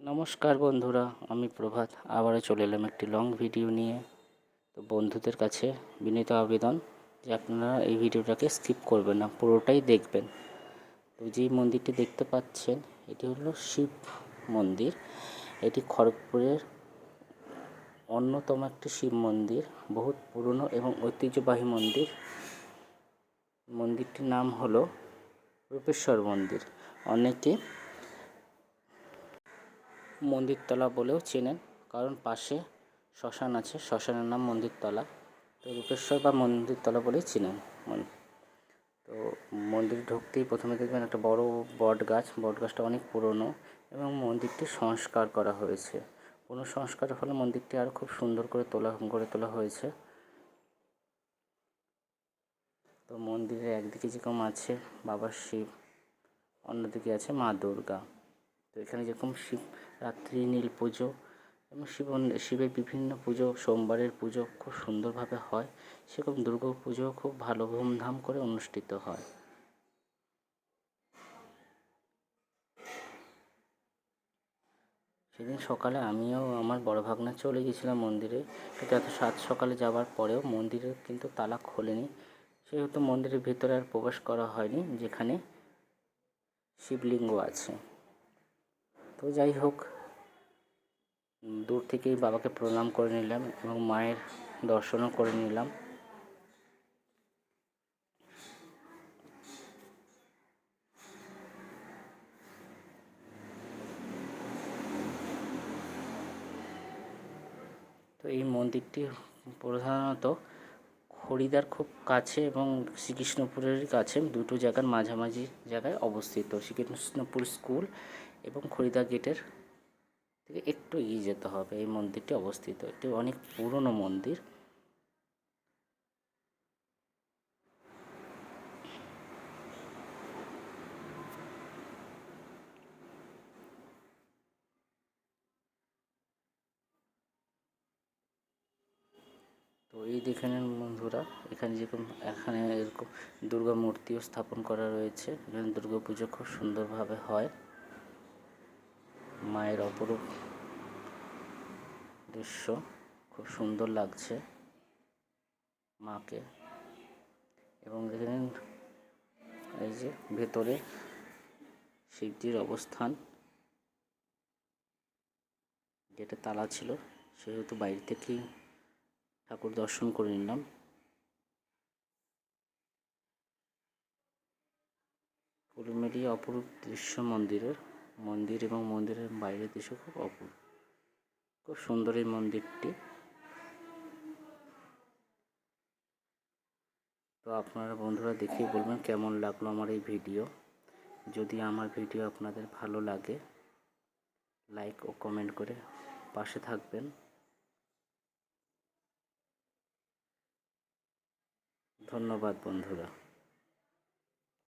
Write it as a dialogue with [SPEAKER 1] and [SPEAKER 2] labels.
[SPEAKER 1] নমস্কার বন্ধুরা, আমি প্রভাত। আবারও চলে এলাম একটি লং ভিডিও নিয়ে। তো বন্ধুদের কাছে বিনীত আবেদন যে আপনারা এই ভিডিওটাকে স্কিপ করবেন না, পুরোটাই দেখবেন। তো যেই মন্দিরটি দেখতে পাচ্ছেন, এটি হলো শিব মন্দির। এটি খড়গপুরের অন্যতম একটি শিব মন্দির, বহুত পুরনো এবং ঐতিহ্যবাহী মন্দির। মন্দিরটির নাম হলো রূপেশ্বর মন্দির। অনেকে মন্দিরতলা বলেও চেনেন, কারণ পাশে শ্মশান আছে, শ্মশানের নাম মন্দিরতলা। তো রূপেশ্বর বা মন্দিরতলা বলেই চেনেন তো মন্দিরে ঢুকতেই প্রথমে দেখবেন একটা বড় বট গাছ। বট গাছটা অনেক পুরনো এবং মন্দিরটি সংস্কার করা হয়েছে। কোনো সংস্কারের ফলে মন্দিরটি আরও খুব সুন্দর করে তোলা করে তোলা হয়েছে। তো মন্দিরের একদিকে যেরকম আছে বাবা শিব, অন্যদিকে আছে মা দুর্গা। তো এখানে যেরকম শিব, রাত্রি নীল পুজো এবং শিব শিবের বিভিন্ন পুজো, সোমবারের পুজো খুব সুন্দরভাবে হয়। সেরকম দুর্গা পুজো খুব ভালো ধুমধাম করে অনুষ্ঠিত হয়। সেদিন সকালে আমিও আমার বড় ভাগনা চলে গেছিলাম মন্দিরে। কিন্তু এত সাত সকালে যাওয়ার পরেও মন্দিরে কিন্তু তালা খোলেনি। সেহেতু মন্দিরের ভিতরে আর প্রবেশ করা হয়নি, যেখানে শিবলিঙ্গ আছে। তো যাই হোক, দূর থেকেই বাবাকে প্রণাম করে নিলাম এবং মায়ের দর্শনও করে নিলাম। তো এই মন্দিরটি প্রধানত হরিদার খুব কাছে এবং শ্রীকৃষ্ণপুরের কাছে, দুটো জায়গার মাঝামাঝি জায়গায় অবস্থিত। শ্রীকৃষ্ণপুর স্কুল এবং খরিদা গেটের থেকে একটু এগিয়ে যেতে হবে। এই মন্দিরটি অবস্থিত। এটি অনেক পুরনো মন্দির। তো এই দেখে নেন বন্ধুরা, এখানে যেরকম, এখানে এরকম দুর্গা মূর্তিও স্থাপন করা রয়েছে। এখানে দুর্গা পুজো খুব সুন্দরভাবে হয়। মায়ের অপরূপ দৃশ্য। খুব সুন্দর লাগছে মাকে। এবং দেখে নিন এই যে ভেতরে শিবজির অবস্থান। যেটা তালা ছিল, সেহেতু বাইরে থেকেই ঠাকুর দর্শন করে নিলাম। পুরো অপরূপ দৃশ্য মন্দিরের মন্দির এবং মন্দিরের বাইরের দৃশ্য খুব অপূর্ব। খুব সুন্দর এই মন্দিরটি। তো আপনারা বন্ধুরা দেখেই বলবেন কেমন লাগল আমার এই ভিডিও। যদি আমার ভিডিও আপনাদের ভালো লাগে লাইক ও কমেন্ট করে পাশে থাকবেন। ধন্যবাদ বন্ধুরা।